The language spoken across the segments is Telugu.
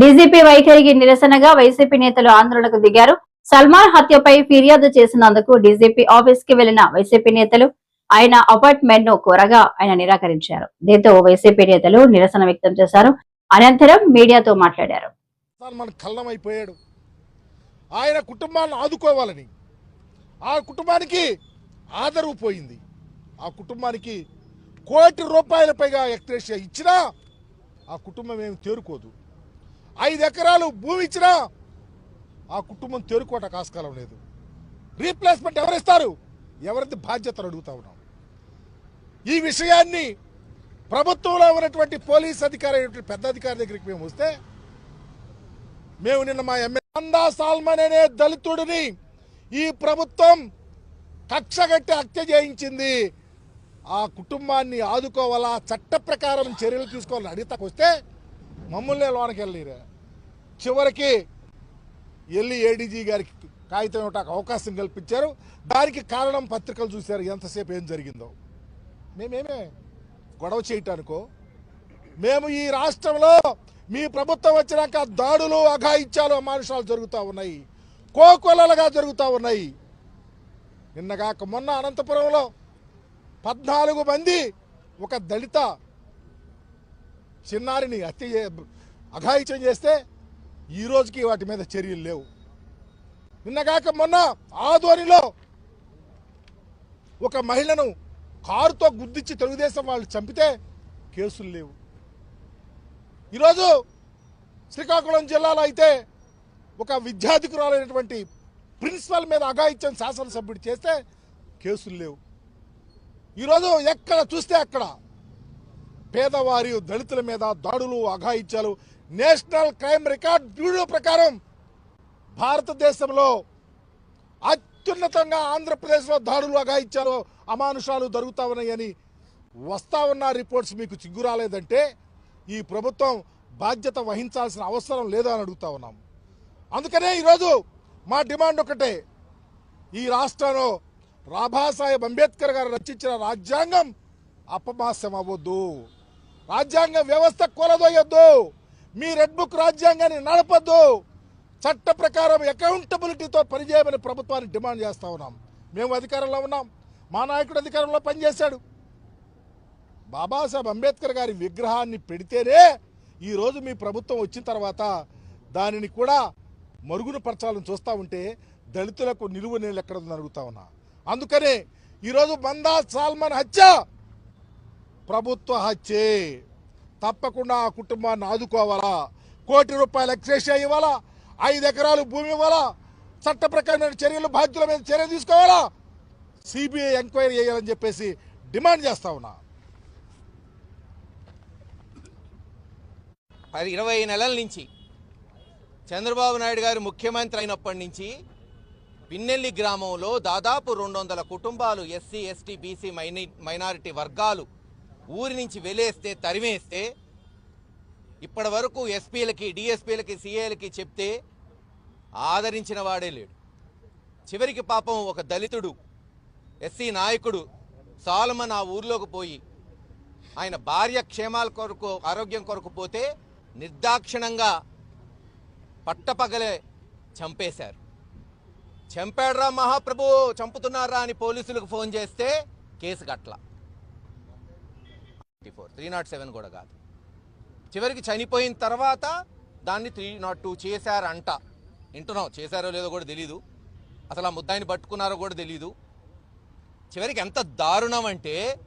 డీజీపీ వైఖరికి నిరసనగా వైసీపీ నేతలు ఆందోళనకు దిగారు. సల్మాన్ హత్యపై ఫిర్యాదు చేసినందుకు డీజీపీ ఆఫీస్కి వెళ్ళిన వైసీపీ నేతలు ఆయన అపార్ట్మెంట్ను కోరగా ఆయన నిరాకరించారు. దీంతో వైసీపీ నేతలు నిరసన వ్యక్తం చేశారు. అనంతరం మీడియాతో మాట్లాడారు. కళ్ళమైపోయాడు ఆయన కుటుంబాన్ని ఆదుకోవాలని. ఆ కుటుంబానికి ఆదరవు పోయింది. ఆ కుటుంబానికి కోటి రూపాయల పైగా ఎక్స్ప్రెస్ ఇచ్చినా ఆ కుటుంబం ఏమి తేరుకోదు. ఐదు ఎకరాలు భూమి ఇచ్చినా ఆ కుటుంబం తేరుకోవటానికి ఆస్కారం లేదు. రీప్లేస్మెంట్ ఎవరిస్తారు ఎవరిది బాధ్యతలు అడుగుతా ఉన్నాం. ఈ విషయాన్ని ప్రభుత్వంలో ఉన్నటువంటి పోలీస్ అధికారి అయినటువంటి పెద్ద అధికారి దగ్గరికి మేము వస్తే మేము నిన్న మా ఎమ్మెల్యే అందా సాల్మన్ అనే దళితుడిని ఈ ప్రభుత్వం కక్షగట్టి హత్య చేయించింది. ఆ కుటుంబాన్ని ఆదుకోవాలా? చట్ట ప్రకారం చర్యలు తీసుకోవాలని అడిగితే వస్తే మమ్మల్ని లోనకి వెళ్ళిరా చివరికి వెళ్ళి ఏడీజీ గారికి కాగితం ఇవ్వటానికి అవకాశం కల్పించారు. దానికి కారణం పత్రికలు చూశారు. ఎంతసేపు ఏం జరిగిందో. మేమేమే గొడవ చేయటానికో. మేము ఈ రాష్ట్రంలో మీ ప్రభుత్వం వచ్చినాక దాడులు అఘాయిత్యాలు అమానుషాలు జరుగుతూ ఉన్నాయి. కోకొలలుగా జరుగుతూ ఉన్నాయి. నిన్నగాక మొన్న అనంతపురంలో పద్నాలుగు మంది ఒక దళిత చిన్నారిని హత్య అఘాయిత్యం చేస్తే ఈ రోజుకి వాటి మీద చర్యలు లేవు. నిన్నగాక మొన్న ఆధ్వర్యంలో ఒక మహిళను కారుతో గుద్దిచ్చి తెలుగుదేశం వాళ్ళు చంపితే కేసులు లేవు. ఈరోజు శ్రీకాకుళం జిల్లాలో అయితే ఒక విద్యాధికురాలైనటువంటి ప్రిన్సిపల్ మీద అఘాయిత్యం శాసనసభ్యుడు చేస్తే కేసులు లేవు. ఈరోజు ఎక్కడ చూస్తే అక్కడ పేదవారి దళితుల మీద దాడులు అఘాయిత్యాలు. నేషనల్ క్రైమ్ రికార్డ్ బ్యూరో ప్రకారం భారతదేశంలో అత్యున్నతంగా ఆంధ్రప్రదేశ్లో దాడులు అఘాయిత్యాలు అమానుషాలు జరుగుతా ఉన్నాయని వస్తా ఉన్న రిపోర్ట్స్ మీకు చిగ్గు రాలేదంటే ఈ ప్రభుత్వం బాధ్యత వహించాల్సిన అవసరం లేదా అని అడుగుతా ఉన్నాం. అందుకనే ఈరోజు మా డిమాండ్ ఒకటే. ఈ రాష్ట్రంలో రాభాసాహెబ్ అంబేద్కర్ గారు రచించిన రాజ్యాంగం అపమాస్యం అవ్వద్దు రాజ్యాంగ వ్యవస్థ కొలదొయ్యొద్దు మీ రెడ్ బుక్ రాజ్యాంగాన్ని నడపద్దు. చట్ట ప్రకారం అకౌంటబిలిటీతో పనిచేయమని ప్రభుత్వాన్ని డిమాండ్ చేస్తా ఉన్నాం. మేము అధికారంలో ఉన్నాం. మా నాయకుడు అధికారంలో పనిచేశాడు. బాబాసాహెబ్ అంబేద్కర్ గారి విగ్రహాన్ని పెడితేనే ఈరోజు మీ ప్రభుత్వం వచ్చిన తర్వాత దానిని కూడా మరుగున పరచాలని చూస్తూ ఉంటే దళితులకు నిలువ నీళ్ళు ఎక్కడ ఉందని అడుగుతా ఉన్నా. అందుకనే ఈరోజు బందా సాల్మన్ హత్య ప్రభుత్వ హత్యే. తప్పకుండా ఆ కుటుంబాన్ని ఆదుకోవాలా? కోటి రూపాయలు ఎక్స్రేషియా ఇవ్వాలా? ఐదు ఎకరాలు భూమి ఇవ్వాలా? చట్ట ప్రకారమైన చర్యలు బాధ్యుల మీద చర్య తీసుకోవాలా? సిబిఐ ఎంక్వైరీ చేయాలని చెప్పేసి డిమాండ్ చేస్తా ఉన్నా. పది ఇరవై నెలల నుంచి చంద్రబాబు నాయుడు గారు ముఖ్యమంత్రి అయినప్పటి నుంచి పిన్నెల్లి గ్రామంలో దాదాపు రెండు వందల కుటుంబాలు ఎస్సీ ఎస్టీ బీసీ మైని మైనారిటీ వర్గాలు ఊరి నుంచి వెలేస్తే తరిమేస్తే ఇప్పటి వరకు ఎస్పీలకి డిఎస్పీలకి సిఏలకి చెప్తే ఆదరించిన వాడే లేడు. చివరికి పాపం ఒక దళితుడు ఎస్సీ నాయకుడు సాలమన్ ఆ ఊర్లోకి పోయి ఆయన భార్య క్షేమాల కొరకు ఆరోగ్యం కొరకు పోతే నిర్దాక్షిణంగా పట్టపగలే చంపేశారు. చంపాడ్రా మహాప్రభు చంపుతున్నారా అని పోలీసులకు ఫోన్ చేస్తే కేసు కట్ల ఫోర్. త్రీ నాట్ సెవెన్ కూడా కాదు. చివరికి చనిపోయిన తర్వాత దాన్ని త్రీ నాట్ టూ చేశారంట. వింటున్నాం చేశారో లేదో కూడా తెలీదు. అసలు ఆ ముద్దాయిని పట్టుకున్నారో కూడా తెలీదు. చివరికి ఎంత దారుణం అంటే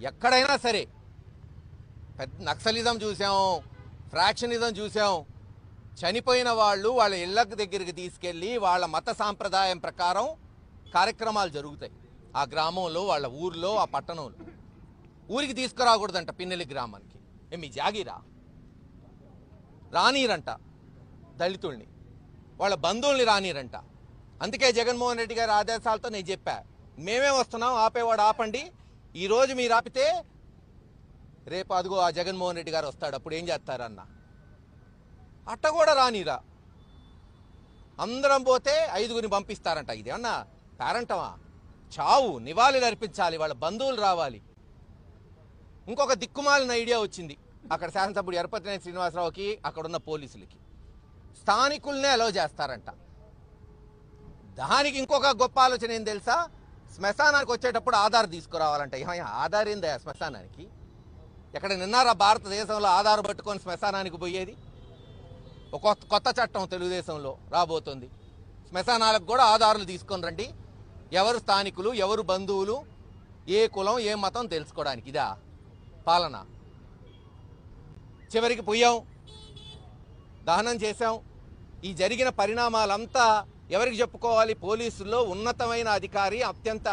ఎక్కడైనా సరే పెద్ద నక్సలిజం చూసాం ఫ్రాక్షనిజం చూసాం. చనిపోయిన వాళ్ళు వాళ్ళ ఇళ్ళ దగ్గరికి తీసుకెళ్ళి వాళ్ళ మత సాంప్రదాయం ప్రకారం కార్యక్రమాలు జరుగుతాయి. ఆ గ్రామంలో వాళ్ళ ఊర్లో ఆ పట్టణంలో. ఊరికి తీసుకురాకూడదంట పిన్నెలి గ్రామానికి. ఏ మీ జాగిరా? రానీరంట దళితుల్ని. వాళ్ళ బంధువుల్ని రానీరంట. అందుకే జగన్మోహన్ రెడ్డి గారి ఆదేశాలతో నేను చెప్పా మేమే వస్తున్నాం ఆపేవాడు ఆపండి. ఈరోజు మీరు ఆపితే రేపు అదిగో ఆ జగన్మోహన్ రెడ్డి గారు వస్తాడు అప్పుడు ఏం చేస్తారన్న అట్ట కూడా రానిరా. అందరం పోతే ఐదుగురిని పంపిస్తారంట. ఇది పేరంటమా? చావు నివాళులు అర్పించాలి వాళ్ళ బంధువులు రావాలి. ఇంకొక దిక్కుమాలిన ఐడియా వచ్చింది. అక్కడ శాసనసభ్యుడు ఎరపతినేని శ్రీనివాసరావుకి అక్కడ ఉన్న పోలీసులకి. స్థానికుల్నే అలౌ చేస్తారంట. దానికి ఇంకొక గొప్ప ఆలోచన ఏం తెలుసా? శ్మశానానికి వచ్చేటప్పుడు ఆధార్ తీసుకురావాలంట. ఏమయ్య ఆధార్ ఏందా శ్మశానానికి? ఎక్కడ నిన్నారా భారతదేశంలో ఆధార్ పట్టుకొని శ్మశానానికి పోయేది? ఒక కొత్త- కొత్త చట్టం తెలుగుదేశంలో రాబోతుంది. శ్మశానాలకు కూడా ఆధారాలు తీసుకొని రండి. ఎవరు స్థానికులు ఎవరు బంధువులు ఏ కులం ఏ మతం తెలుసుకోవడానికి. ఇదా? పాలన. చివరికి పోయాం. దహనం చేశాం. ఈ జరిగిన పరిణామాలంతా ఎవరికి చెప్పుకోవాలి? పోలీసుల్లో ఉన్నతమైన అధికారి అత్యంత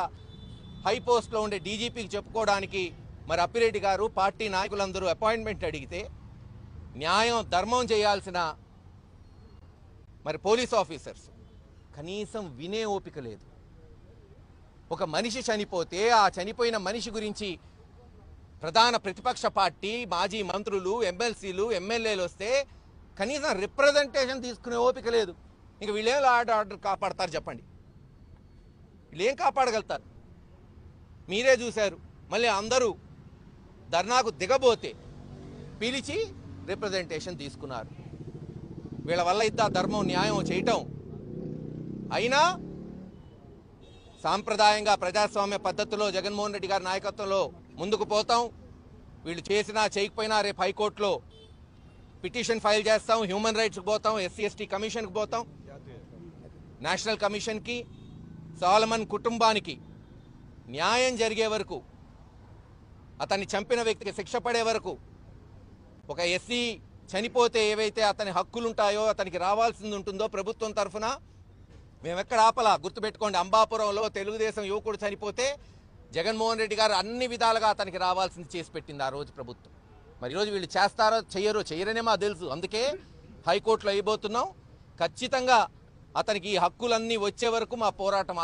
హై పోస్ట్లో ఉండే డీజీపీకి చెప్పుకోవడానికి మరి అప్పిరెడ్డి గారు పార్టీ నాయకులందరూ అపాయింట్మెంట్ అడిగితే న్యాయం ధర్మం చేయాల్సిన మరి పోలీస్ ఆఫీసర్స్ కనీసం వినే ఓపిక లేదు. ఒక మనిషి చనిపోతే ఆ చనిపోయిన మనిషి గురించి ప్రధాన ప్రతిపక్ష పార్టీ మాజీ మంత్రులు ఎమ్మెల్సీలు ఎమ్మెల్యేలు వస్తే కనీసం రిప్రజెంటేషన్ తీసుకునే ఓపిక లేదు. ఇంక వీళ్ళేం ఆర్డర్ ఆర్డర్ కాపాడతారు చెప్పండి. వీళ్ళు ఏం కాపాడగలుగుతారు? మీరే చూశారు. మళ్ళీ అందరూ ధర్నాకు దిగబోతే పిలిచి రిప్రజెంటేషన్ తీసుకున్నారు. వీళ్ళ వల్ల ఇద్దా ధర్మం న్యాయం చేయటం. అయినా సాంప్రదాయంగా ప్రజాస్వామ్య పద్ధతిలో జగన్మోహన్ రెడ్డి గారి నాయకత్వంలో ముందుకు పోతాం. వీళ్ళు చేసినా చేయకపోయినా రేపు హైకోర్టులో పిటిషన్ ఫైల్ చేస్తాం. హ్యూమన్ రైట్స్కి పోతాం. ఎస్సీ ఎస్టీ కమిషన్కి పోతాం. నేషనల్ కమిషన్కి సాలమన్ కుటుంబానికి న్యాయం జరిగే వరకు అతన్ని చంపిన వ్యక్తికి శిక్ష పడే వరకు ఒక ఎస్సీ చనిపోతే ఏవైతే అతని హక్కులు ఉంటాయో అతనికి రావాల్సింది ఉంటుందో ప్రభుత్వం తరఫున మేము ఎక్కడ ఆపలా? గుర్తుపెట్టుకోండి అంబాపురంలో తెలుగుదేశం యువకుడు చనిపోతే జగన్మోహన్ రెడ్డి గారు అన్ని విధాలుగా అతనికి రావాల్సింది చేసి పెట్టింది ఆ రోజు ప్రభుత్వం. మరి ఈరోజు వీళ్ళు చేస్తారో చెయ్యరో చెయ్యరనే మాకు తెలుసు. అందుకే హైకోర్టులో అయిపోతున్నాం ఖచ్చితంగా అతనికి ఈ హక్కులన్నీ వచ్చే వరకు మా పోరాటం